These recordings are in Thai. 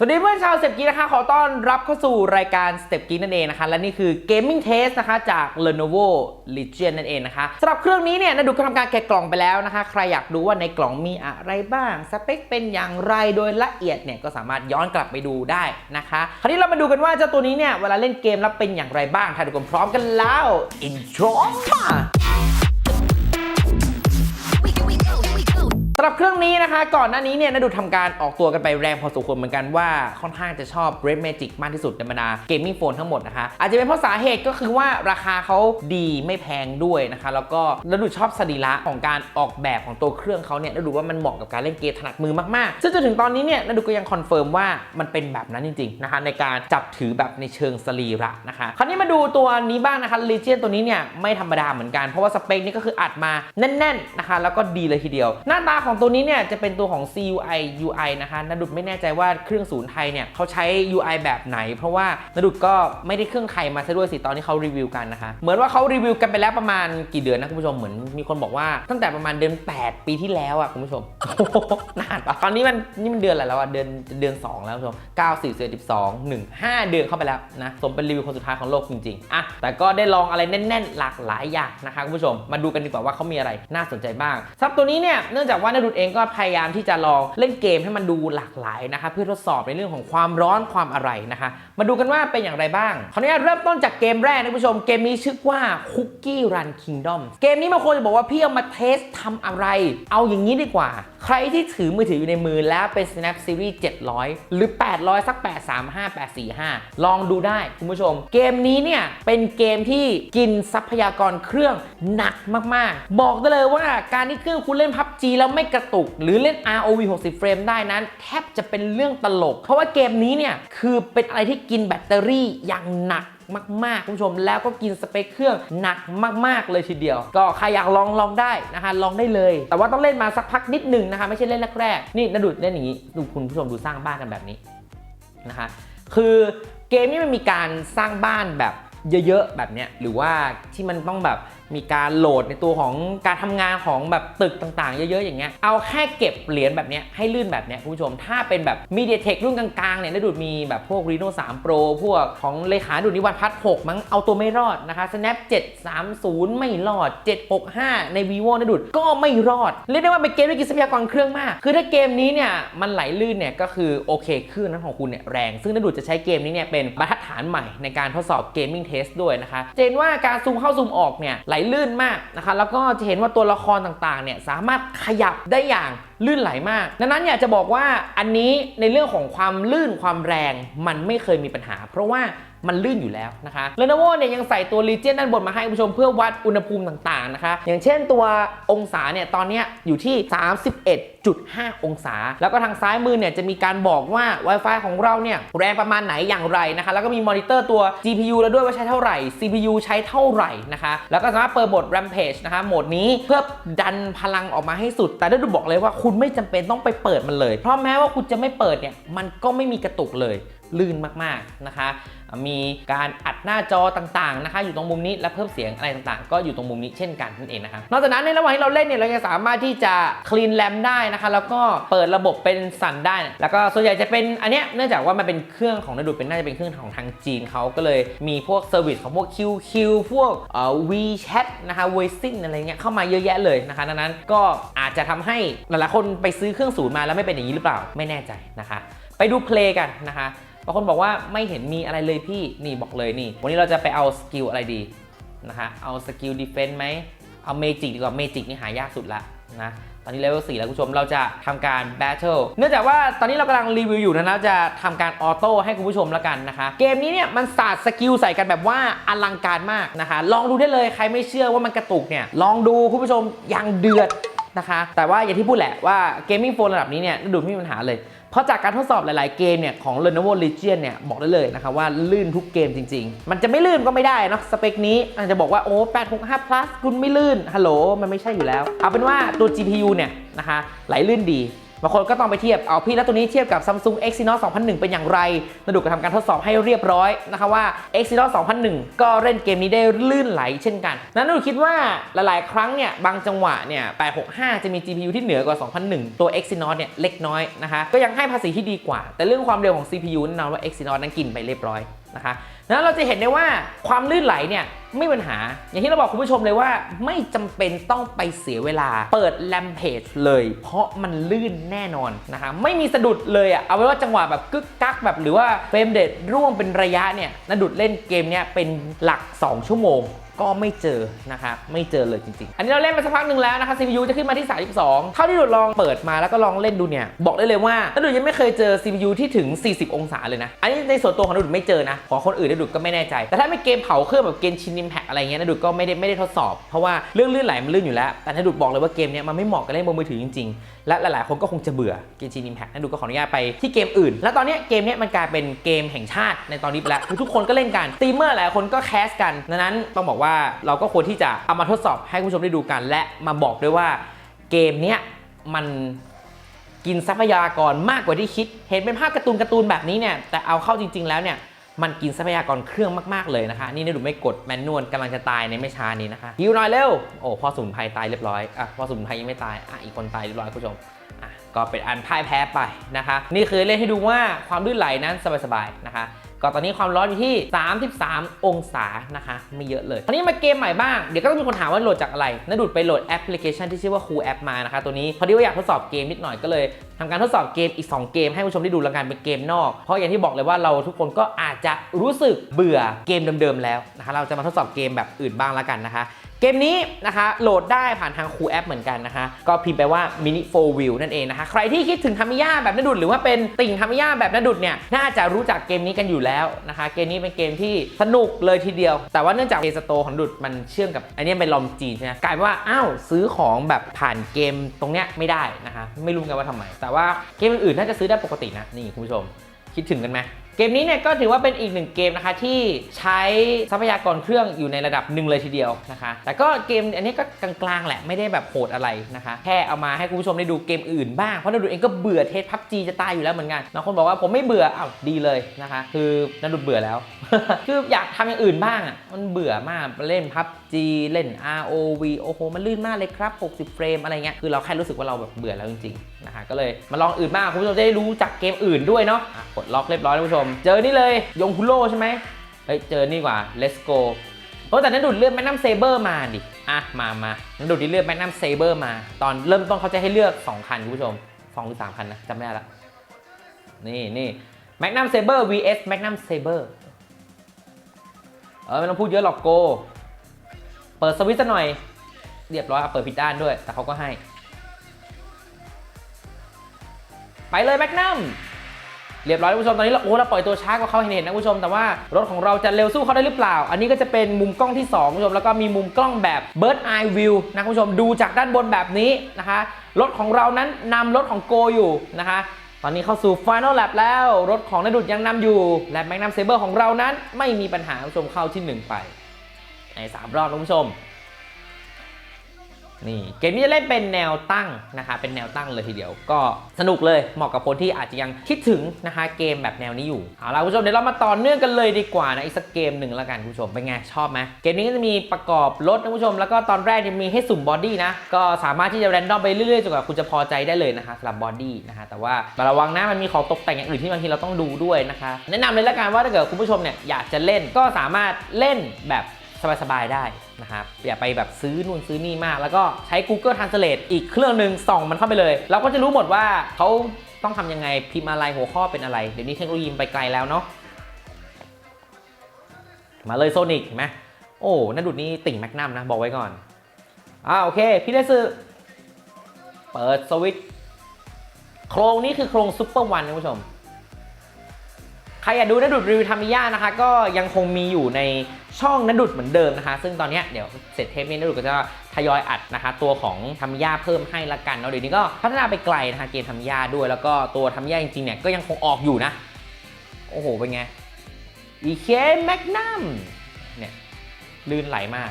สวัสดีเพื่อนชาวสเต็ปกีนะคะ ขอต้อนรับเข้าสู่รายการสเต็ปกีนั่นเองนะคะ และนี่คือ Gaming Test นะคะ จาก Lenovo Legion นั่นเองนะคะสำหรับเครื่องนี้เนี่ยนาดูก็ทำการแกะกล่องไปแล้วนะคะ ใครอยากดูว่าในกล่องมีอะไรบ้าง สเปคเป็นอย่างไรโดยละเอียดเนี่ย ก็สามารถย้อนกลับไปดูได้นะคะ คราวนี้เรามาดูกันว่าเจ้าตัวนี้เนี่ย เวลาเล่นเกมแล้วเป็นอย่างไรบ้างถ้าทุกคนพร้อมกันแล้ว intro สำหรับเครื่องนี้นะคะ ก่อนหน้านี้เนี่ยนาดูทำการออกตัวกันไปแรงพอสมควรเหมือนกันว่าค่อนข้างจะชอบ Red Magic มากที่สุดในบรรดาเกมมิ่งโฟนทั้งหมดนะคะ อาจจะเป็นเพราะสาเหตุก็คือว่าราคาเขาดีไม่แพงด้วยนะคะ แล้วก็นาดูชอบสรีระของการออกแบบของตัวเครื่องเขาเนี่ยนาดูว่ามันเหมาะกับการเล่นเกมถนัดมือมากๆ ซึ่งจนถึงตอนนี้เนี่ยนาดูก็ยังคอนเฟิร์มว่ามันเป็นแบบนั้นจริงๆนะคะในการจับถือแบบในเชิงสรีระนะคะคราวนี้มาดูตัวนี้บ้างนะคะ Legion ตัวนี้เนี่ยไม่ธรรมดาเหมือนกันเพราะว่าสเปคนี่ก็คืออัดมาแน่นๆนะคะแล้วก็ดีเลยทีเดียว หน้าตาของของตัวนี้เนี่ยจะเป็นตัวของ CUI UI นะคะนาดุดไม่แน่ใจว่าเครื่องศูนย์ไทยเนี่ยเขาใช้ UI แบบไหน เพราะว่านาดุดก็ไม่ได้เครื่องไทยมาซะด้วยสิตอนที่เขารีวิวกันนะคะ เหมือนว่าเขารีวิวกันไปแล้วประมาณกี่เดือนนะคุณผู้ชมเหมือนมีคนบอกว่าตั้งแต่ประมาณเดือน 8 ปีที่แล้วอะคุณผู้ชมนานปะตอนนี้มันนี่มันเดือนอะไรแล้วอะเดือนเดือน 2 แล้วคุณผู้ชม9 4 1 12 1 5 เดือนเข้าไปแล้วนะสมเป็นรีวิวคนสุดท้ายของโลกจริงๆอะแต่ก็ได้ลองอะไรแน่น ๆ หลากหลายอย่างนะคะคุณผู้ชมมาดูกันดีกว่าว่าเขามีอะไรน่าสนใจบ้างสำหรับตัวนี้เนี่ยเนื่องจากว่านาดุดเองก็พยายามที่จะลองเล่นเกมให้มันดูหลากหลายนะคะเพื่อทดสอบในเรื่องของความร้อนความอะไรนะคะ มาดูกันว่าเป็นอย่างไรบ้างขออนุญาตเริ่มต้นจากเกมแรกนะคุณผู้ชมเกมนี้ชื่อว่า Cookie Run Kingdom เกมนี้บางคนจะบอกว่าพี่เอามาเทสทำอะไร เอาอย่างนี้ดีกว่าใครที่ถือมือถืออยู่ในมือแล้วเป็น Snap Series 700 หรือ 800 สัก 835 845 ลองดูได้คุณผู้ชม เกมนี้เนี่ย เป็นเกมที่กินทรัพยากรเครื่องหนักมาก ๆ บอกได้เลยว่าการที่เครื่องคุณเล่น PUBG แล้วไม่กระตุก หรือเล่น ROV 60 เฟรมได้นั้น แทบจะเป็นเรื่องตลก เพราะว่าเกมนี้เนี่ย คือเป็นอะไรที่กินแบตเตอรี่อย่างหนัก มากๆคุณผู้ชม แล้วก็กินสเปคเครื่องหนักมากๆเลยทีเดียว ก็ใครอยากลองลองได้นะคะลองได้เลย แต่ว่าต้องเล่นมาสักพักนิดหนึ่งนะคะ ไม่ใช่เล่นแรกๆนี่นาดุดเล่นอย่างนี้ดูคุณผู้ชมดูสร้างบ้านกันแบบนี้นะคะ คือเกมนี้มันมีการสร้างบ้านแบบ เยอะๆ แบบเนี้ยหรือว่าที่มันต้องแบบมีการโหลดในตัวของการทำงานของแบบตึกต่างๆ เยอะๆ อย่างเงี้ยเอาแค่เก็บเหรียญแบบเนี้ยให้ลื่นแบบเนี้ยคุณผู้ชม ถ้าเป็นแบบ MediaTek รุ่นกลางๆ เนี่ยได้ดูดมีแบบพวก Reno 3 Pro พวกของเลขาดูดนิวัฒน์พัฒน์6มั้งเอาตัวไม่รอดนะคะ Snap 730 ไม่รอด 765 ใน vivo นะดูดก็ไม่รอด เรียกได้ว่าเป็นเกมที่กินทรัพยากรเครื่องมาก คือถ้าเกมนี้เนี่ยมันไหลลื่นเนี่ยก็คือโอเคคลื่นนั้นของคุณเนี่ยแรง ซึ่งนาดูดจะใช้เกมนี้เนี่ยเป็นบรรทัดฐานใหม่ในการทดสอบเกมมิ่งเทสด้วยนะคะจะเห็นว่าการซูมเข้าซูมออกเนี่ยไหลลื่นมากนะคะแล้วก็จะเห็นว่าตัวละครต่างๆเนี่ยสามารถขยับได้อย่างลื่นไหลมาก ดังนั้นอยากจะบอกว่าอันนี้ในเรื่องของความลื่นความแรงมันไม่เคยมีปัญหา เพราะว่า มันลื่นอยู่แล้วนะคะ Lenovo เนี่ยยังใส่ตัว Legion ด้านบนมาให้คุณผู้ชมเพื่อวัดอุณหภูมิต่างๆนะคะ อย่างเช่นตัวองศาเนี่ยตอนนี้อยู่ที่ 31.5 องศา แล้วก็ทางซ้ายมือเนี่ยจะมีการบอกว่า Wi-Fi ของเราเนี่ยแรงประมาณไหนอย่างไรนะคะ แล้วก็มีมอนิเตอร์ตัว GPU แล้วด้วยว่าใช้เท่าไหร่ CPU ใช้เท่าไหร่นะคะ แล้วก็สามารถเปิดโหมด Rampage นะคะโหมดนี้เพื่อดันพลังออกมาให้สุด แต่ได้ดูบอกเลยว่าคุณไม่จำเป็นต้องไปเปิดมันเลย เพราะแม้ว่าคุณจะไม่เปิดเนี่ยมันก็ไม่มีกระตุกเลย ลื่นมากๆนะคะ มีการอัดหน้าจอต่างๆนะคะ อยู่ตรงมุมนี้และเพิ่มเสียงอะไรต่างๆ ก็อยู่ตรงมุมนี้เช่นกันนั่นเองนะคะนอกจากนั้นในระหว่างที่เราเล่นเนี่ยเรายังสามารถที่จะคลีนแรมได้นะคะ แล้วก็เปิดระบบเป็นสั่นได้ แล้วก็ส่วนใหญ่จะเป็นอันเนี้ยเนื่องจากว่ามันเป็นเครื่องของนดูเป็นน่าจะเป็นเครื่องของทางจีนเขาก็เลยมีพวกเซอร์วิสของพวก QQ พวกเอ่อ WeChat นะคะ Weixin อะไรเงี้ยเข้ามาเยอะแยะเลยนะคะดังนั้นก็อาจจะทำให้หลายๆคนไปซื้อเครื่องศูนย์มาแล้วไม่เป็นอย่างนี้หรือเปล่าไม่แน่ใจนะคะ ไปดูเพลงกันนะคะ บางคนบอกว่าไม่เห็นมีอะไรเลยพี่นี่บอกเลยนี่ วันนี้เราจะไปเอาสกิลอะไรดีนะคะเอาสกิลดีเฟนต์ไหมเอาเมจิกดีกว่าเมจิกนี่หายากสุดละนะตอนนี้เลเวล4แล้วคุณผู้ชมเราจะทำการแบทเทิลเนื่องจากว่าตอนนี้เรากำลังรีวิวอยู่นะเราจะทำการออโต้ให้คุณผู้ชมแล้วกันนะคะ เกมนี้เนี่ยมันสาดสกิลใส่กันแบบว่าอลังการมากนะคะ ลองดูได้เลยใครไม่เชื่อว่ามันกระตุกเนี่ยลองดูคุณผู้ชมยังเดือดนะคะ แต่ว่าอย่างที่พูดแหละว่าเกมมิ่งโฟนระดับนี้เนี่ยดูไม่มีปัญหาเลย เพราะจากการทดสอบหลาย ๆ เกมเนี่ยของ Lenovo Legion เนี่ยบอกได้เลยนะคะว่าลื่นทุกเกมจริง ๆ มันจะไม่ลื่นก็ไม่ได้นะสเปคนี้อาจจะบอกว่าโอ้865 plus คุณไม่ลื่นฮัลโหลมันไม่ใช่อยู่แล้ว เอาเป็นว่าตัว GPU เนี่ยนะคะไหลลื่นดี บางคนก็ต้องไปเทียบเอาพี่แล้วตัวนี้เทียบกับ Samsung Exynos 2001 เป็นอย่างไรนาดูก็ทำการทดสอบให้เรียบร้อยนะคะว่า Exynos 2001 ก็เล่นเกมนี้ได้ลื่นไหลเช่นกัน นั้นนาดูคิดว่าหลายๆ ครั้งเนี่ยบางจังหวะเนี่ย 865 จะมี GPU ที่เหนือกว่า 2001 ตัว Exynos เนี่ยเล็กน้อยนะคะ ก็ยังให้ภาษีที่ดีกว่า แต่เรื่องความเร็วของ CPU แน่นอนว่า Exynos นั้นกินไปเรียบร้อย นะคะนั้นเราจะเห็นได้ว่าความลื่นไหลเนี่ยไม่มีปัญหา อย่างที่เราบอกคุณผู้ชมเลยว่าไม่จำเป็นต้องไปเสียเวลา เปิดแลมเพจเลย เพราะมันลื่นแน่นอนนะคะไม่มีสะดุดเลยอะเอาไว้ว่าจังหวะแบบกึกกักแบบหรือว่าเฟรมเดทร่วงเป็นระยะเนี่ยนดุดเล่นเกมเนี่ยเป็นหลัก 2 ชั่วโมง ก็ไม่เจอนะคะไม่เจอเลยจริงๆ อันนี้เราเล่นมาสักพักหนึ่งแล้วนะคะ CPU จะขึ้นมาที่ 32 เท่าที่ดุดลองเปิดมาแล้วก็ลองเล่นดูเนี่ย บอกได้เลยว่าถ้าดุดยังไม่เคยเจอ CPU ที่ถึง 40 องศาเลยนะ อันนี้ในส่วนตัวของดุดไม่เจอนะ ของคนอื่นดุดก็ไม่แน่ใจ แต่ถ้าไม่เกมเผาเครื่องแบบเกมชินนิมแพกอะไรเงี้ยดุดก็ไม่ได้ไม่ได้ทดสอบ เพราะว่าเรื่องลื่นไหลมันลื่นอยู่แล้ว แต่ถ้าดุดบอกเลยว่าเกมเนี้ยมันไม่เหมาะกับเล่นบนมือถือจริงๆ และหลายๆ คนก็คงจะเบื่อเกมชินนิมแพกนั่นดุดก็ขออนุญาตไปที่เกมอื่น และตอนเนี้ยเกมเนี้ยมันกลายเป็นเกมแห่งชาติในตอนนี้ไปแล้วคือทุกคนก็เล่นกันสตรีมเมอร์หลายคนก็แคสกันดังนั้นต้องบอกว่าเราก็ควรที่จะเอามาทดสอบให้คุณผู้ชมได้ดูกัน และมาบอกด้วยว่าเกมเนี้ยมันกินทรัพยากรมากกว่าที่คิด เห็นเป็นภาพการ์ตูนการ์ตูนแบบนี้เนี่ยแต่เอาเข้าจริง ๆ แล้วเนี่ยมันกินทรัพยากรเครื่องมาก ๆ เลยนะคะ นี่เนี่ยดูไม่กดแมนนวลกำลังจะตายในไม่ช้านี้นะคะฮิวหน่อยเร็ว โอ้พ่อสมุนไพรตายเรียบร้อยอะพ่อสมุนไพรยังไม่ตายอะอีกคนตายเรียบร้อยคุณผู้ชมอะก็เป็นอันพ่ายแพ้ไปนะคะ นี่คือเล่นให้ดูว่าความลื่นไหลนั้นสบายๆนะคะ ก็ตอนนี้ความร้อนอยู่ที่ 33 องศานะคะ ไม่เยอะเลยตอนนี้มาเกมใหม่บ้าง เดี๋ยวก็ต้องมีคนถามว่าโหลดจากอะไรนดูดไปโหลดแอปพลิเคชันที่ชื่อว่า Cool App มานะคะ ตัวนี้พอดีว่าอยากทดสอบเกมนิดหน่อยก็เลยทำการทดสอบเกมอีก 2 เกมให้ผู้ชมได้ดูแล้วกันเป็นเกมนอก เพราะอย่างที่บอกเลยว่าเราทุกคนก็อาจจะรู้สึกเบื่อเกมเดิมๆแล้วนะคะ เราจะมาทดสอบเกมแบบอื่นบ้างแล้วกันนะคะ เกมนี้นะคะโหลดได้ผ่านทางคูแอปเหมือนกันนะคะ ก็พิมพ์ไปว่า mini 4 view นั่นเองนะคะ ใครที่คิดถึงทามิยาแบบนดุดหรือว่าเป็นติ่งทามิยาแบบนดุดเนี่ย น่าจะรู้จักเกมนี้กันอยู่แล้วนะคะ เกมนี้เป็นเกมที่สนุกเลยทีเดียว แต่ว่าเนื่องจาก Play Store ของดุดมันเชื่อมกับ อันนี้เป็นลอมจีนใช่ไหมกลายเป็นว่า อ้าว ซื้อของแบบผ่านเกมตรงเนี้ยไม่ได้นะคะ ไม่รู้กันว่าทำไม แต่ว่าเกมอื่นๆน่าจะซื้อได้ปกตินะ นี่คุณผู้ชม คิดถึงกันไหม เกมนี้เนี่ยก็ถือว่าเป็นอีกหนึ่งเกมนะคะที่ใช้ทรัพยากรเครื่องอยู่ในระดับหนึ่งเลยทีเดียวนะคะ แต่ก็เกมอันนี้ก็กลางๆแหละไม่ได้แบบโหดอะไรนะคะ แค่เอามาให้คุณผู้ชมได้ดูเกมอื่นบ้าง เพราะนันดูเองก็เบื่อเทสพับจีจะตายอยู่แล้วเหมือนกันบางคนบอกว่าผมไม่เบื่ออ้าวดีเลยนะคะ คือนันดูเบื่อแล้ว คืออยากทำอย่างอื่นบ้างอะมันเบื่อมากเล่นพับจีเล่น ROV โอ้โหมันลื่นมากเลยครับ 60 เฟรมอะไรเงี้ยคือเราแค่รู้สึกว่าเราแบบเบื่อแล้วจริงๆนะคะก็เลยมาลองอื่นบ้างคุณผู้ชมจะได้รู้จักเกมอื่นด้วยเนาะอะกดล็อกเรียบร้อยท่านผู้ชม เจอนี่เลยยงคุโร่ใช่ไหมเฮ้ยเจอนี่กว่า let's go โอ้แต่นั้นดูดเลือดแมกนัมเซเบอร์มาดิอะมามานั้นดูดที่เลือดแมกนัมเซเบอร์มา ตอนเริ่มต้นเขาจะให้เลือก 2 คันคุณผู้ชม2หรือ3คันนะจำไม่ได้ละนี่นี่แมกนัมเซเบอร์ vs แมกนัมเซเบอร์เออไม่ต้องพูดเยอะหรอกโก เปิดสวิตช์ซะหน่อย เรียบร้อยเอาเปิดผิดด้านด้วย แต่เขาก็ให้ ไปเลยแมกนัมเรียบร้อยท่านผู้ชมตอนนี้เราโอ้เราปล่อยตัวช้ากว่าเขาเห็นเห็นนะคุณผู้ชมแต่ว่ารถของเราจะเร็วสู้เขาได้หรือเปล่า อันนี้ก็จะเป็นมุมกล้องที่2คุณผู้ชมแล้วก็มีมุมกล้องแบบ bird eye view นะคุณผู้ชมดูจากด้านบนแบบนี้นะคะรถของเรานั้นนำรถของโกอยู่นะคะตอนนี้เข้าสู่ Final Lap แล้ว รถของนดุดยังนำอยู่ และแมกนัมเซเบอร์ของเรานั้นไม่มีปัญหาคุณผู้ชมเข้าที่หนึ่งไป ในสามรอบคุณผู้ชม นี่เกมนี้จะเล่นเป็นแนวตั้งนะคะ เป็นแนวตั้งเลยทีเดียว ก็สนุกเลยเหมาะกับคนที่อาจจะยังคิดถึงนะคะเกมแบบแนวนี้อยู่เอาล่ะคุณผู้ชมเดี๋ยวเรามาต่อเนื่องกันเลยดีกว่านะอีกสักเกมหนึ่งแล้วกันคุณผู้ชมเป็นไงชอบไหมเกมนี้ก็จะมีประกอบรถนะคุณผู้ชม แล้วก็ตอนแรกจะมีให้สุ่มบอดี้นะก็สามารถที่จะแรนดอมไปเรื่อยๆจนกว่าคุณจะพอใจได้เลยนะคะสำหรับบอดี้นะคะแต่ว่าระวังนะมันมีของตกแต่งอย่างอื่นที่บางทีเราต้องดูด้วยนะคะ แนะนำเลยละกันว่าถ้าเกิดคุณผู้ชมเนี่ยอยากจะเล่นก็สามารถเล่นแบบสบายๆได้ นะครับอย่าไปแบบซื้อนู่นซื้อนี่มาก แล้วก็ใช้ Google Translate อีกเครื่องหนึ่งส่องมันเข้าไปเลย เราก็จะรู้หมดว่าเขาต้องทำยังไงพิมพ์อะไรหัวข้อเป็นอะไร เดี๋ยวนี้เทคโนโลยีไปไกลแล้วเนาะมาเลยโซนิกเห็นไหมโอ้นั่นดุดนี้ติ่งแมกนัมนะ บอกไว้ก่อนอ่าโอเค พี่เลสึเปิดสวิตช์โครงนี้คือโครงซุปเปอร์วันนะคุณผู้ชม ใครอยากดูนดุดรีวิวทามิยานะคะ ก็ยังคงมีอยู่ใน ช่องนดุดเหมือนเดิมนะคะ ซึ่งตอนนี้เดี๋ยวเสร็จเทปนี้นดุดก็จะทยอยอัดนะคะ ตัวของทายาเพิ่มให้ละกันเนาะเดี๋ยวนี้ก็พัฒนาไปไกลนะคะเกมทายาด้วย แล้วก็ตัวทายาจริงๆเนี่ยก็ยังคงออกอยู่นะ โอ้โหเป็นไงอีเคแมกนัมเนี่ยลื่นไหลมาก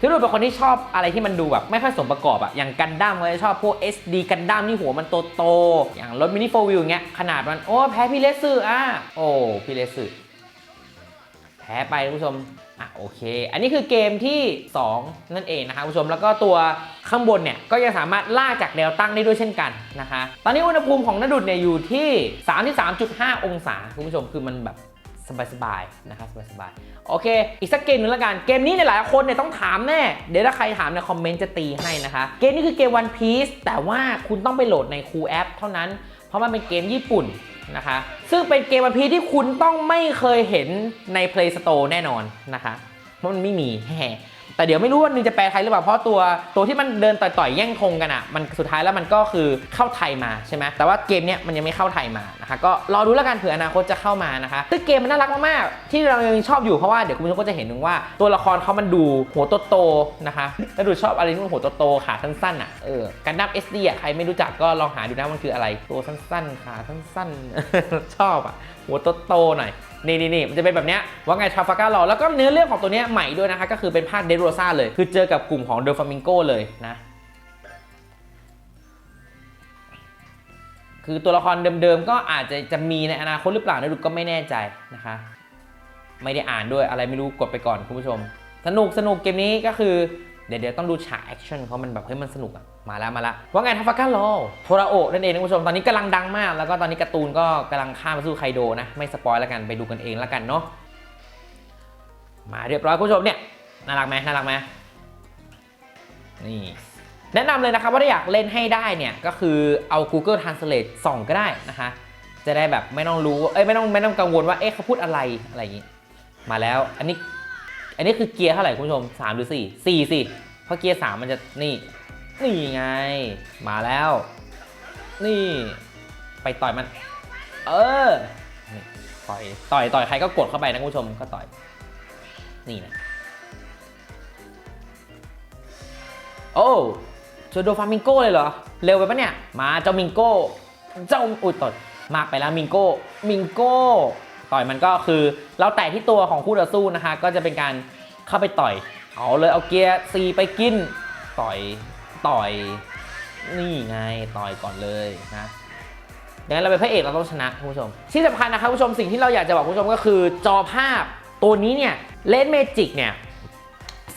คือดูเป็นคนที่ชอบอะไรที่มันดูแบบไม่ค่อยสมประกอบอะอย่างกันดั้มก็จะชอบพวก SD กันดั้มที่หัวมันโตๆอย่างรถมินิโฟวิวเงี้ยขนาดมันโอ้แพ้พี่เลสซึอะโอ้พี่เลสซึแพ้ไปคุณผู้ชมอะโอเค อันนี้คือเกมที่ 2 นั่นเองนะคะคุณผู้ชมแล้วก็ตัวข้างบนเนี่ยก็ยังสามารถลากจากแนวตั้งได้ด้วยเช่นกันนะคะ ตอนนี้อุณหภูมิของนดุดเนี่ยอยู่ที่ 33.5 องศาคุณผู้ชมคือมันแบบสบายๆนะครับสบายๆโอเค อีกสักเกมหนึ่งแล้วกัน เกมนี้เนี่ยหลายคนเนี่ยต้องถามแน่ เดี๋ยวถ้าใครถามในคอมเมนต์จะตีให้นะคะ เกมนี้คือเกม One Piece แต่ว่าคุณต้องไปโหลดในคูแอปเท่านั้น เพราะมันเป็นเกมญี่ปุ่นนะคะ ซึ่งเป็นเกมวันพีที่คุณต้องไม่เคยเห็นใน Play Store แน่นอนนะคะเพราะมันไม่มีแฮ แต่เดี๋ยวไม่รู้ว่านึงจะแปลไทยหรือเปล่าเพราะตัวตัวที่มันเดินต่อยๆแย่งธงกันอะมันสุดท้ายแล้วมันก็คือเข้าไทยมาใช่ไหมแต่ว่าเกมเนี้ยมันยังไม่เข้าไทยมานะคะก็รอดูแล้วกันเผื่ออนาคตจะเข้ามานะคะซึ่งเกมมันน่ารักมากๆที่เรายังชอบอยู่เพราะว่าเดี๋ยวคุณผู้ชมก็จะเห็นถึงว่าตัวละครเขามันดูหัวโตๆนะคะแล้วดูชอบอะไรที่มันหัวโตๆขาสั้นๆอะเออกันดั้ม SD อะใครไม่รู้จักก็ลองหาดูนะมันคืออะไร ตัวสั้นๆขาสั้นๆชอบอะหัวโตๆหน่อย นี่นี่นี่มันจะเป็นแบบเนี้ยว่าไงทราฟาการรอแล้วก็เนื้อเรื่องของตัวเนี้ยใหม่ด้วยนะคะ ก็คือเป็นภาคเดโรซาเลย คือเจอกับกลุ่มของเดลฟามิงโกเลยนะ คือตัวละครเดิมๆ ก็อาจจะจะมีในอนาคตหรือเปล่านะดูก็ไม่แน่ใจนะคะ ไม่ได้อ่านด้วยอะไรไม่รู้กดไปก่อนคุณผู้ชม สนุกสนุกเกมนี้ก็คือ เดี๋ยวเดี๋ยวต้องดูฉากแอคชั่นเพราะมันแบบเฮ้ยมันสนุกอะมาแล้วมาแล้วว่าไงทัฟฟาก้ารอโทราโอนั่นเองนะคุณผู้ชมตอนนี้กำลังดังมาก แล้วก็ตอนนี้การ์ตูนก็กำลังข้ามมาสู้ไคโดนะไม่สปอยแล้วกันไปดูกันเองแล้วกันเนาะมาเรียบร้อยคุณผู้ชมเนี่ยน่ารักไหมน่ารักไหมนี่แนะนำเลยนะครับว่าถ้าอยากเล่นให้ได้เนี่ยก็คือเอา Google Translate ส่องก็ได้นะคะจะได้แบบไม่ต้องรู้เอ้ยไม่ต้องไม่ต้องกังวลว่าเอ๊ะเขาพูดอะไรอะไรอย่างงี้มาแล้วอันนี้ อันนี้คือเกียร์เท่าไหร่คุณผู้ชม 3 หรือ 4 4 สิ เพราะเกียร์3มันจะนี่ นี่ไง มาแล้ว นี่ ไปต่อยมัน เออต่อยต่อยต่อยใครก็กดเข้าไปนะคุณผู้ชมก็ต่อย นี่นะโอ้เจอโดฟามิงโก้เลยเหรอ เร็วไปปะเนี่ย มาเจ้ามิงโก้ เจ้าอุ้ยตดมากไปแล้วมิงโก้ มิงโก้ ต่อยมันก็คือเราแตะที่ตัวของคู่ต่อสู้นะคะ ก็จะเป็นการเข้าไปต่อย เอาเลยเอาเกียร์ซีไปกินต่อยต่อยนี่ไงต่อยก่อนเลยนะดังนั้นเราเป็นพระเอกเราต้องชนะคุณผู้ชมที่สำคัญนะครับคุณผู้ชมสิ่งที่เราอยากจะบอกคุณผู้ชมก็คือจอภาพตัวนี้เนี่ยเลนเมจิกเนี่ย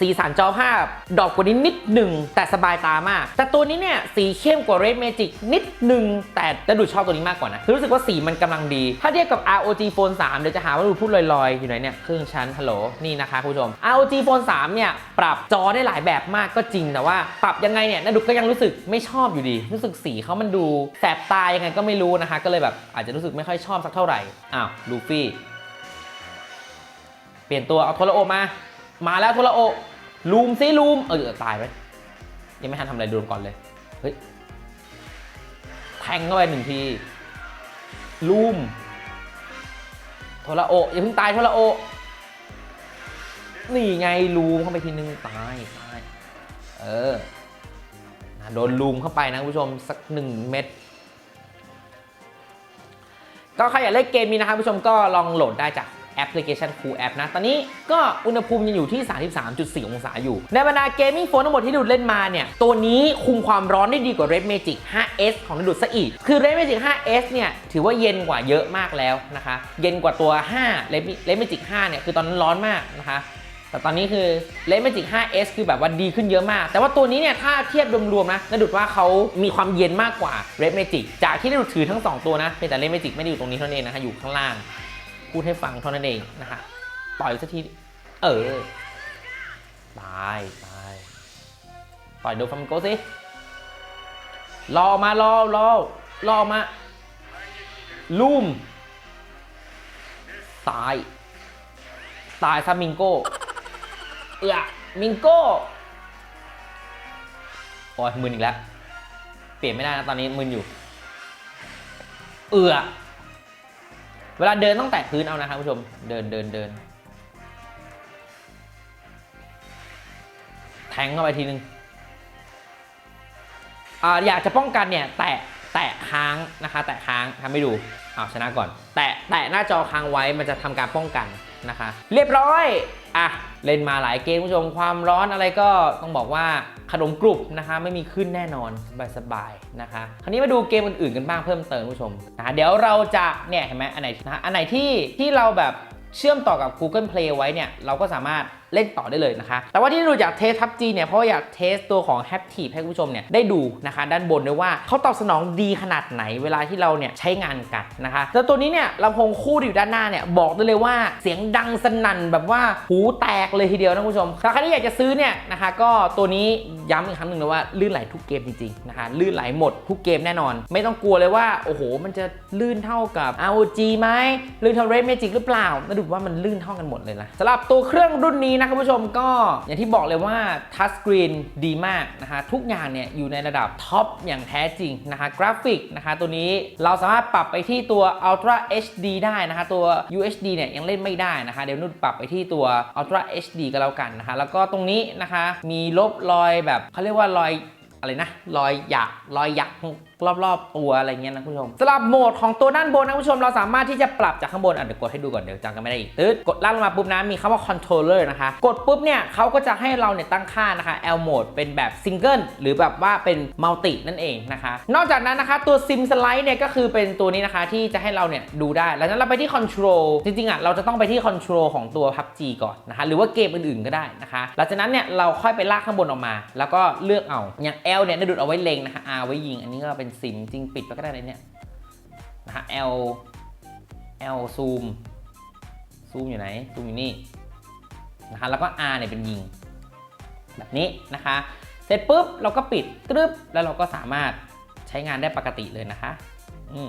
สีสันจอภาพ ดอปกว่านี้นิดหนึ่งแต่สบายตามาก แต่ตัวนี้เนี่ยสีเข้มกว่า Red Magic นิดหนึ่งแต่จะดูชอบตัวนี้มากกว่านะคือรู้สึกว่าสีมันกำลังดี ถ้าเทียบกับ ROG Phone 3 เดี๋ยวจะหาว่าดูพูดลอยๆ อยู่ไหนเนี่ยครึ่งชั้นฮัลโหลนี่นะคะคุณผู้ชม ROG Phone 3 เนี่ยปรับจอได้หลายแบบมากก็จริงแต่ว่าปรับยังไงเนี่ยนาดุก็ยังรู้สึกไม่ชอบอยู่ดี รู้สึกสีเขามันดูแสบตายังไงก็ไม่รู้นะคะ ก็เลยแบบอาจจะรู้สึกไม่ค่อยชอบสักเท่าไหร่อ้าวลูฟี่เปลี่ยนตัวเอาโทรโอมา มาแล้วโทรโอ ลูมซิลูม เออตายไปยังไม่ทันทำอะไรโดนก่อนเลย เฮ้ย แทงเข้าไปหนึ่งที ลูม โทรโอ อย่าเพิ่งตายโทรโอ นี่ไงลูมเข้าไปทีนึง ตายตาย เออโดนลูมเข้าไปนะคุณผู้ชมสักหนึ่งเม็ดก็ใครอยากเล่นเกมนี้นะครับผู้ชมก็ลองโหลดได้จาก แอปพลิเคชัน Cool App นะ ตอนนี้ก็อุณหภูมิยังอยู่ที่ 33.4 องศาอยู่ ในบรรดาเกมมิ่งโฟนทั้งหมดที่ดูดเล่นมาเนี่ย ตัวนี้คุมความร้อนได้ดีกว่า Red Magic 5S ของดูดซะอีก คือ Red Magic 5S เนี่ย ถือว่าเย็นกว่าเยอะมากแล้วนะคะ เย็นกว่าตัว 5 Red Red Magic 5 เนี่ย คือตอนนั้นร้อนมากนะคะแต่ตอนนี้คือ Red Magic 5S คือแบบว่าดีขึ้นเยอะมาก แต่ว่าตัวนี้เนี่ย ถ้าเทียบรวมๆนะนดุดว่าเขามีความเย็นมากกว่า Red Magic จากที่นดุดถือทั้ง 2 ตัวนะเป็นแต่ Red Magic ไม่ได้อยู่ตรงนี้เท่านั้นเองนะคะอยู่ข้างล่าง พูดให้ฟังเท่านั้นเองนะคะต่อยสักที เออ ตายตายต่อยโดฟามิงโกสิรอมารอรอรอมาลุ่มตาย ตายซะมิงโก้เอือมิงโก้โอ้ยมึนอีกแล้ว เปลี่ยนไม่ได้นะ ตอนนี้มึนอยู่ เอือ เวลาเดินต้องแตะพื้นเอานะครับผู้ชม เดินเดินเดิน แทงเข้าไปทีนึงอ่าอยากจะป้องกันเนี่ย แตะแตะค้างนะคะ แตะค้างทำให้ดูเอาชนะก่อน แตะแตะหน้าจอค้างไว้มันจะทำการป้องกันนะคะ เรียบร้อย อะ เล่นมาหลายเกมคุณผู้ชมความร้อนอะไรก็ต้องบอกว่า ขนมกรุบนะคะไม่มีขึ้นแน่นอนสบายๆนะคะ คราวนี้มาดูเกมอื่นๆกันบ้างเพิ่มเติมคุณผู้ชมนะะเดี๋ยวเราจะเนี่ยเห็นไหมอันไหนนะอันไหนที่ที่เราแบบเชื่อมต่อกับ Google Play ไว้เนี่ยเราก็สามารถ เล่นต่อได้เลยนะคะ แต่ว่าที่เราอยากเทสทับจีเนี่ยเพราะอยากเทสตัวของ Haptic ให้คุณผู้ชมเนี่ยได้ดูนะคะด้านบนด้วยว่าเขาตอบสนองดีขนาดไหนเวลาที่เราเนี่ยใช้งานกันนะคะแล้วตัวนี้เนี่ยลำโพงคู่ที่อยู่ด้านหน้าเนี่ยบอกได้เลยว่าเสียงดังสนั่นแบบว่าหูแตกเลยทีเดียวนะคุณผู้ชมถ้าใครที่อยากจะซื้อเนี่ยนะคะก็ตัวนี้ย้ำอีกครั้งหนึ่งเลยว่าลื่นไหลทุกเกมจริงๆนะคะลื่นไหลหมดทุกเกมแน่นอน ไม่ต้องกลัวเลยว่าโอ้โห มันจะลื่นเท่ากับ ROG ไหมลื่นเท่า Red Magic หรือเปล่ามาดูว่ามันลื่นเท่ากันหมดเลยนะสำหรับตัวเครื่องรุ่นนี้นะคุณผู้ชมก็อย่างที่บอกเลยว่าทัชสกรีนดีมากนะฮะทุกอย่างเนี่ยอยู่ในระดับท็อปอย่างแท้จริงนะคะกราฟิกนะคะตัวนี้เราสามารถปรับไปที่ตัว Ultra HD ได้นะคะตัว UHD เนี่ยยังเล่นไม่ได้นะคะเดี๋ยวนุ่นปรับไปที่ตัว Ultra HD ก็แล้วกันนะคะแล้วก็ตรงนี้นะคะมีลบรอยแบบเขาเรียกว่ารอย อะไรนะรอยหยักรอยหยักรอบๆตัวอะไรเงี้ยนะคุณผู้ชมสำหรับโหมดของตัวด้านบนนะคุณผู้ชมเราสามารถที่จะปรับจากข้างบนอะเดี๋ยวกดให้ดูก่อนเดี๋ยวจำกันไม่ได้อีกตึ๊ดกดล่างลงมาปุ๊บนะมีคำว่า controller นะคะ กดปุ๊บเนี่ยเขาก็จะให้เราเนี่ยตั้งค่านะคะ L mode เป็นแบบ single หรือแบบว่าเป็น multi นั่นเองนะคะ นอกจากนั้นนะคะตัว sim slide เนี่ยก็คือเป็นตัวนี้นะคะที่จะให้เราเนี่ยดูได้แล้วนั้นเราไปที่ control จริงๆอะเราจะต้องไปที่ control ของตัว PUBG ก่อนนะคะหรือว่าเกมอื่นๆก็ได้นะคะหลังจากนั้นเนี่ยเราค่อยไปลากข้างบนออกมา แล้วก็เลือกเอาอย่าง L เนี่ยด้ดูดเอาไว้เล็งนะคะ R ไว้ยิง อันนี้ก็เป็น sim จริงปิดไปก็ได้เลยเนี่ยนะฮะ L L zoom ซูมอยู่ไหนซูมอยู่นี่นะคะแล้วก็ R เนี่ยเป็นยิง แบบนี้นะคะ เสร็จปุ๊บเราก็ปิดกรึบแล้วเราก็สามารถใช้งานได้ปกติเลยนะคะ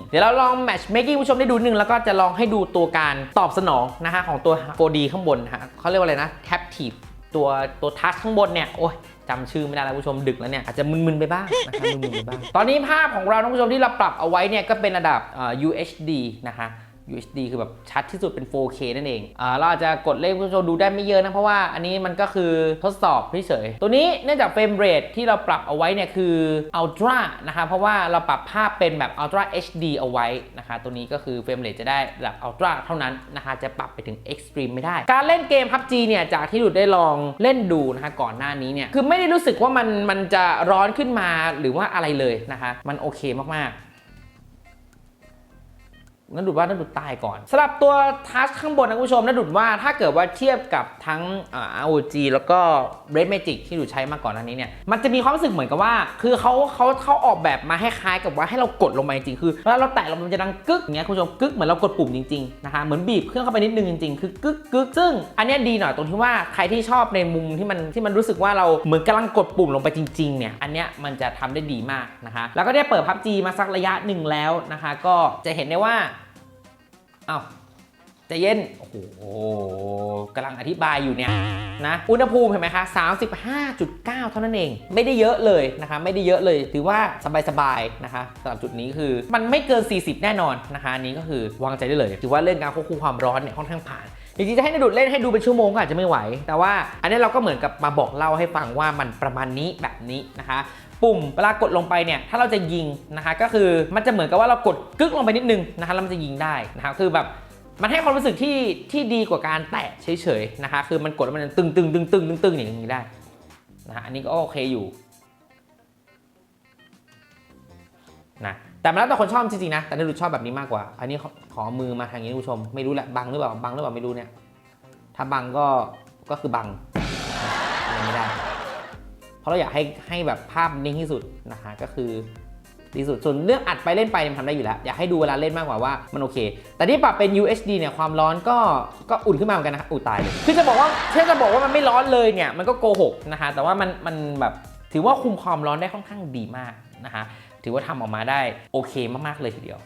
เดี๋ยวเราลอง match making ผู้ชมได้ดูหนึ่งแล้วก็จะลองให้ดูตัวการตอบสนองนะคะของตัว 4D ข้างบนนะคะเขาเรียกว่าอะไรนะ Taptive ตัวตัวทัชข้างบนเนี่ยโอ้ย จำชื่อไม่ได้แล้วผู้ชมดึกแล้วเนี่ยอาจจะมึนๆไปบ้างนะครับมึนๆไปบ้าง ตอนนี้ภาพของเราท่านผู้ชมที่เราปรับเอาไว้เนี่ยก็เป็นระดับ UHD นะคะ UHD คือแบบชัดที่สุดเป็น 4K นั่นเองอ่าเราอาจจะกดเลขคุณผู้ชมดูได้ไม่เยอะนะ เพราะว่าอันนี้มันก็คือทดสอบเฉยๆตัวนี้เนื่องจากเฟรมเรทที่เราปรับเอาไว้เนี่ยคือ Ultra นะคะเพราะว่าเราปรับภาพเป็นแบบ Ultra HD เอาไว้นะคะตัวนี้ก็คือเฟรมเรทจะได้ระดับ Ultra เท่านั้นนะคะจะปรับไปถึง Extreme ไม่ได้ การเล่นเกม PUBG เนี่ยจากที่หลุดได้ลองเล่นดูนะคะก่อนหน้านี้เนี่ยคือไม่ได้รู้สึกว่ามันมันจะร้อนขึ้นมาหรือว่าอะไรเลยนะคะมันโอเคมากๆ นัดดุดว่านัดดุดตายก่อนสำหรับตัวทัชข้างบนนะคุณผู้ชมนัดดุดว่าถ้าเกิดว่าเทียบกับทั้งอ่า ROG แล้วก็ Red Magic ที่ดุดใช้มาก่อนหน้านี้เนี่ยมันจะมีความรู้สึกเหมือนกับว่า คือเขาเขาเขาออกแบบมาให้คล้ายกับว่าให้เรากดลงไปจริงคือเวลาเราแตะลงมันจะดังกึกอย่างเงี้ยคุณผู้ชมกึกเหมือนเรากดปุ่มจริงๆนะคะเหมือนบีบเครื่องเข้าไปนิดนึงจริงๆคือกึกกึกซึ่งอันเนี้ยดีหน่อยตรงที่ว่าใครที่ชอบในมุมที่มันที่มันรู้สึกว่าเราเหมือนกำลังกดปุ่มลงไปจริงๆเนี่ยอันเนี้ยมันจะทำได้ดีมากนะคะแล้วก็ได้เปิด PUBG มาสักระยะหนึ่งแล้วนะคะก็จะเห็นได้ว่า อ้าวจะเย็น โอ้โหกำลังอธิบายอยู่เนี่ยนะอุณหภูมิเห็นไหมคะ35.9 เท่านั้นเอง ไม่ได้เยอะเลยนะคะไม่ได้เยอะเลย ถือว่าสบายๆนะคะสำหรับจุดนี้คือ มันไม่เกิน 40 แน่นอนนะคะอันนี้ก็คือวางใจได้เลย ถือว่าเรื่องการควบคุมความร้อนเนี่ยค่อนข้างผ่านจริงๆจะให้นดุดเล่นให้ดูเป็นชั่วโมงก็อาจจะไม่ไหว แต่ว่าอันนี้เราก็เหมือนกับมาบอกเล่าให้ฟังว่ามันประมาณนี้แบบนี้นะคะ ปุ่มเวลากดลงไปเนี่ยถ้าเราจะยิงนะคะก็คือมันจะเหมือนกับว่าเรากดกึกลงไปนิดนึงนะคะแล้วมันจะยิงได้นะคะคือแบบมันให้ความรู้สึกที่ที่ดีกว่าการแตะเฉยๆนะคะคือมันกดแล้วมันตึงตึงตึงตึงตึงตึงอย่างนี้ได้นะฮะอันนี้ก็โอเคอยู่นะแต่มันแล้วแต่คนชอบจริงๆนะ แต่นายดูชอบแบบนี้มากกว่า อันนี้ขอมือมาทางนี้คุณผู้ชม ไม่รู้แหละบังหรือเปล่าบังหรือเปล่าไม่รู้เนี่ย ถ้าบังก็ก็คือบังไม่ได้ เพราะเราอยากให้ให้แบบภาพนิ่งที่สุดนะคะก็คือดีสุด ส่วนเรื่องอัดไปเล่นไปมันทำได้อยู่แล้ว อยากให้ดูเวลาเล่นมากกว่าว่ามันโอเค แต่ที่ปรับเป็น UHD เนี่ยความร้อนก็ก็อุ่นขึ้นมาเหมือนกันนะคะอุ่นตายเลยคือจะบอกว่าถ้าจะบอกว่ามันไม่ร้อนเลยเนี่ยมันก็โกหกนะคะแต่ว่ามันมันแบบถือว่าคุมความร้อนได้ค่อนข้างดีมากนะคะถือว่าทำออกมาได้โอเคมากๆเลยทีเดียว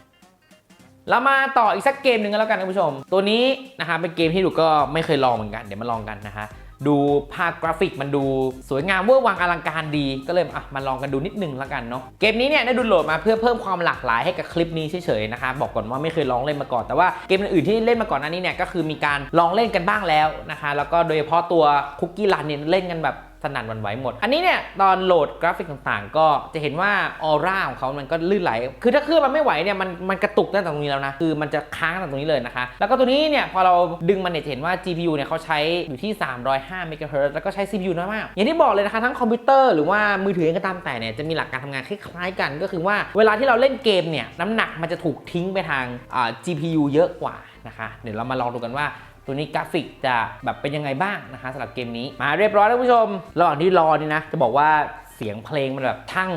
เรามาต่ออีกสักเกมหนึ่งกันแล้วกันคุณผู้ชม ตัวนี้นะคะเป็นเกมที่ดูก็ไม่เคยลองเหมือนกันเดี๋ยวมาลองกันนะคะ ดูภาพกราฟิกมันดูสวยงามเวอร์วังอลังการดี ก็เลยอะมาลองกันดูนิดนึงแล้วกันเนาะเกมนี้เนี่ยได้ดูโหลดมาเพื่อเพิ่มความหลากหลายให้กับคลิปนี้เฉยๆนะคะบอกก่อนว่าไม่เคยลองเล่นมาก่อนแต่ว่าเกมอื่นๆที่เล่นมาก่อนหน้านี้เนี่ยก็คือมีการลองเล่นกันบ้างแล้วนะคะแล้วก็โดยเฉพาะตัวคุกกี้รันเนี่ยเล่นกันแบบ สนั่นวันไหวหมด อันนี้เนี่ยตอนโหลดกราฟิกต่างๆ ก็จะเห็นว่าออร่าของเขามันก็ลื่นไหล คือถ้าเครื่องมันไม่ไหวเนี่ยมันมันกระตุกตั้งแต่ตรงนี้แล้วนะ คือมันจะค้างตั้งแต่ตรงนี้เลยนะคะ แล้วก็ตัวนี้เนี่ยพอเราดึงมันเนี่ยจะเห็นว่า GPU เนี่ยเขาใช้อยู่ที่ 305 MHz แล้วก็ใช้ CPU น้อยมาก อย่างที่บอกเลยนะคะทั้งคอมพิวเตอร์หรือว่ามือถือเองก็ตามแต่เนี่ยจะมีหลักการทำงานคล้ายๆกันก็คือว่าเวลาที่เราเล่นเกมเนี่ยน้ำหนักมันจะถูกทิ้งไปทางอ่า GPU เยอะกว่านะคะ เดี๋ยวเรามาลองดูกันว่า ตัวนี้กราฟิกจะแบบเป็นยังไงบ้างนะคะสำหรับเกมนี้มาเรียบร้อยแล้วคุณผู้ชมระหว่างที่รอนี่นะ จะบอกว่าเสียงเพลงมันแบบช่าง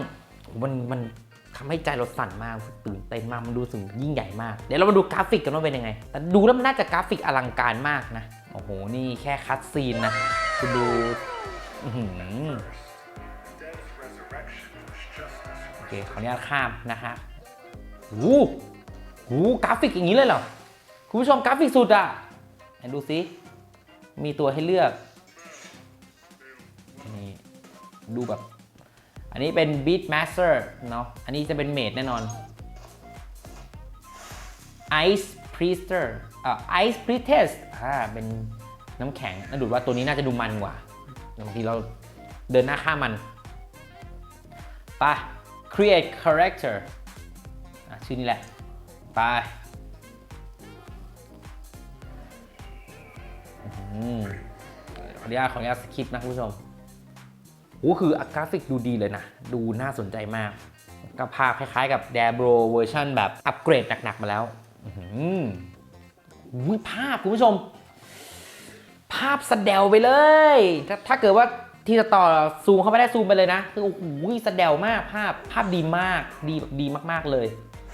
มันมันทำให้ใจเราสั่นมากตื่นเต้นมากมันดูสึงยิ่งใหญ่มาก เดี๋ยวเรามาดูกราฟิกกันว่าเป็นยังไง แต่ดูแล้วมันน่าจะกราฟิกอลังการมากนะ โอ้โห นี่แค่คัดซีนนะคุณดูโอเคขออนุญาตข้ามนะคะหูหูกราฟิกอย่างนี้เลยเหรอ คุณผู้ชมกราฟิกสุดอะ ไหนดูซิ มีตัวให้เลือกนี่ดูแบบ อันนี้เป็น Beat Master เนาะ อันนี้จะเป็นเมดแน่นอน Ice Priester อ่า Ice Priestess อ่า เป็นน้ำแข็งน่าดูว่าตัวนี้น่าจะดูมันกว่าบางทีเราเดินหน้าข้ามมันไป create character ชื่อนี้แหละ ไป มขออนุญาตขออนุญาตสคริปต์นะคุณผู้ชมโอ้คือกราฟิกดูดีเลยนะ ดูน่าสนใจมาก ก็ภาพคล้ายๆกับ d a b r o เวอร์ชันแบบอัปเกรดหนักๆมาแล้วอื้อหืออุ้ยภาพคุณผู้ชม ภาพสะเดวไปเลย ถ้าถ้าเกิดว่าที่จะต่อซูมเข้าไปได้ซูมไปเลยนะ คือโอ้โหสะเดวมากภาพภาพดีมากดีแบบดีมากๆเลย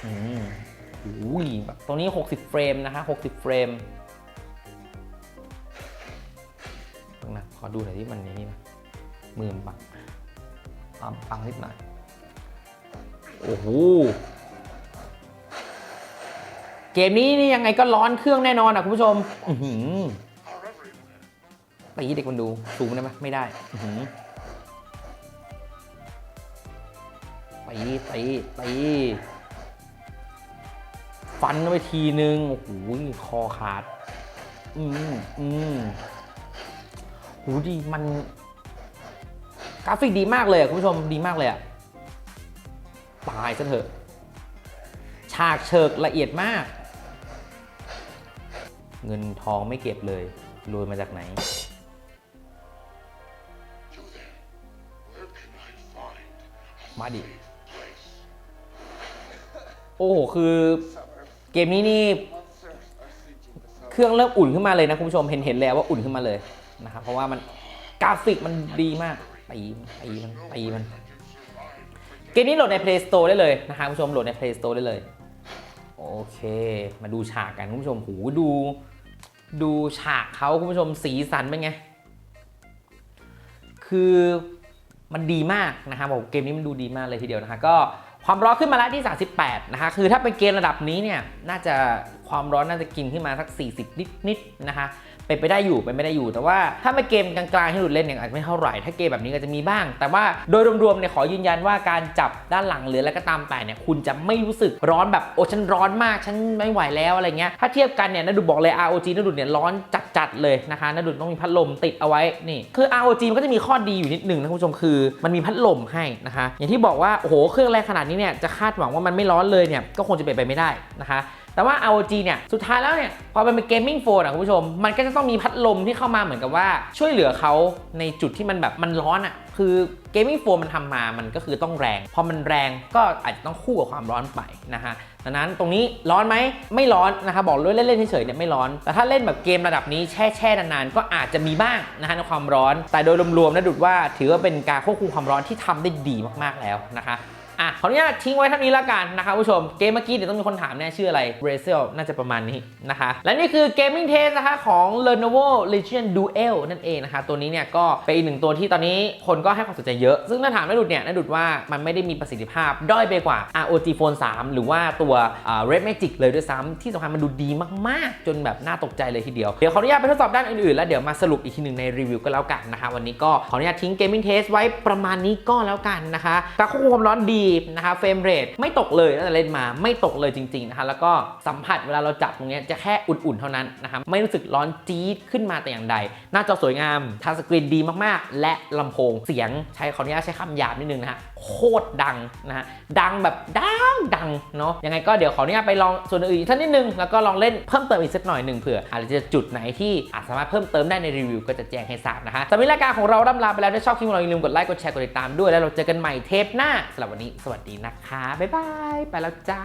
อืมโอ้ยแบบตรงนี้ 60 เฟรมนะคะ60 เฟรม ต้องนะขอดูหน่อยที่มันนี่นะมือมันบังปังปังนิดหน่อยโอ้โหเกมนี้นี่ยังไงก็ร้อนเครื่องแน่นอนอะคุณผู้ชมอือหือตีเด็กมันดูสูงได้ไหมไม่ได้อื้อหือตีตีตีฟันไปทีนึงโอ้โหคอขาด อืมอืม หดีมัน กราฟิกดีมากเลยคุณผู้ชมดีมากเลยอะตายซะเถอะ ฉากเฉิกละเอียดมาก เงินทองไม่เก็บเลยรวยมาจากไหน มาดิ โอ้โห คือเกมนี้นี่ เครื่องเริ่มอุ่นขึ้นมาเลยนะคุณผู้ชมเห็นเห็นแล้วว่าอุ่นขึ้นมาเลย นะครับเพราะว่ามันกราฟิกมันดีมากตีตีมันตีมัน เกมนี้โหลดใน Play Store ได้เลยนะครับคุณผู้ชมโหลดใน Play Store ได้เลย โอเค มาดูฉากกันคุณผู้ชมหูดู ดูฉากเขาคุณผู้ชมสีสันเป็นไง คือมันดีมากนะครับผมเกมนี้มันดูดีมากเลยทีเดียวนะคะก็ความร้อนขึ้นมาแล้วที่ 38 นะคะ คือถ้าเป็นเกมระดับนี้เนี่ย น่าจะ ความร้อนน่าจะกินขึ้นมาสัก 40 นิดๆนะคะเป็นไปได้อยู่เป็นไม่ได้อยู่ แต่ว่าถ้าเป็นเกมกลางๆที่หลุดเล่นเนี่ยอาจจะไม่เท่าไหร่ถ้าเกมแบบนี้ก็จะมีบ้าง แต่ว่าโดยรวมๆเนี่ยขอยืนยันว่าการจับด้านหลังหรืออะไรก็ตามแต่เนี่ยคุณจะไม่รู้สึกร้อนแบบโอ้ฉันร้อนมากฉันไม่ไหวแล้วอะไรเงี้ยถ้าเทียบกันเนี่ยนาดูบอกเลย ROG นาดูเนี่ยร้อนจัดๆเลยนะคะนาดูต้องมีพัดลมติดเอาไว้นี่คือ ROG มันก็จะมีข้อดีอยู่นิดหนึ่งนะคุณผู้ชมคือ มันมีพัดลมให้นะคะอย่างที่บอกว่าโอ้โหเครื่องแรงขนาดนี้เนี่ยจะคาดหวังว่ามันไม่ร้อนเลยเนี่ยก็คงจะเป็นไปไม่ได้นะคะ แต่ว่า ROG เนี่ยสุดท้ายแล้วเนี่ยพอมันเป็นเกมมิ่งโฟนอะคุณผู้ชม มันก็จะต้องมีพัดลมที่เข้ามาเหมือนกับว่าช่วยเหลือเขาในจุดที่มันแบบมันร้อนอะคือเกมมิ่งโฟนมันทำมามันก็คือต้องแรง พอมันแรงก็อาจจะต้องคู่กับความร้อนไปนะฮะดังนั้นตรงนี้ร้อนไหมไม่ร้อนนะคะบอกเลยเล่นๆเฉยๆเนี่ยไม่ร้อน แต่ถ้าเล่นแบบเกมระดับนี้แช่แช่นานๆก็อาจจะมีบ้างนะฮะในความร้อน แต่โดยรวมๆนะดุดว่าถือว่าเป็นการควบคุมความร้อนที่ทำได้ดีมากๆแล้วนะคะ อะขออนุญาตทิ้งไว้เท่านี้แล้วกันนะคะผู้ชมเกมเมื่อกี้เดี๋ยวต้องมีคนถามแน่ชื่ออะไร b r a z i l น่าจะประมาณนี้นะคะ และนี่คือ Gaming Test นะคะของ Lenovo Legion Duel นั่นเองนะคะ ตัวนี้เนี่ยก็เป็นอีกหนึ่งตัวที่ตอนนี้คนก็ให้ความสนใจเยอะ ซึ่งถ้าถามนาดุดเนี่ยนาดุดว่ามันไม่ได้มีประสิทธิภาพด้อยไปกว่า ROG Phone 3 หรือว่าตัว Red Magic เลยด้วยซ้ำที่สำคัญมันดูดีมากๆ จนแบบน่าตกใจเลยทีเดียว เดี๋ยวขออนุญาตไปทดสอบด้านอื่นๆ แล้วเดี๋ยวมาสรุปอีกทีหนึ่งในรีวิวก็แล้วกันนะคะ วันนี้ก็ขออนุญาตทิ้ง Gaming Test ไว้ประมาณนี้ก็แล้วกันนะคะการควบคุมความร้อนดีดีนะคะเฟรมเรทไม่ตกเลยตั้งแต่เล่นมาไม่ตกเลยจริงๆนะคะแล้วก็สัมผัสเวลาเราจับตรงนี้จะแค่อุ่นๆเท่านั้นนะคะไม่รู้สึกร้อนจี๊ดขึ้นมาแต่อย่างใด หน้าจอสวยงามทัชสกรีนดีมากๆ และลำโพงเสียงใช้ขออนุญาตใช้คำหยาบนิดนึงนะฮะโคตรดังนะฮะดังแบบดังดังเนาะยังไงก็เดี๋ยวขออนุญาตไปลองส่วนอื่นอีกสักนิดนึงแล้วก็ลองเล่นเพิ่มเติมอีกสักหน่อยหนึ่งเผื่ออาจจะจุดไหนที่อาจสามารถเพิ่มเติมได้ในรีวิวก็จะแจ้งให้ทราบนะคะสำหรับรายการของเราล่ำลาไปแล้วถ้าชอบคลิปของเราอย่าลืมกดไลค์กดแชร์กดติดตามด้วยแล้วเราเจอกันใหม่เทปหน้าสำหรับวันนี้สวัสดีนะคะ บ๊ายบาย ไปแล้วจ้า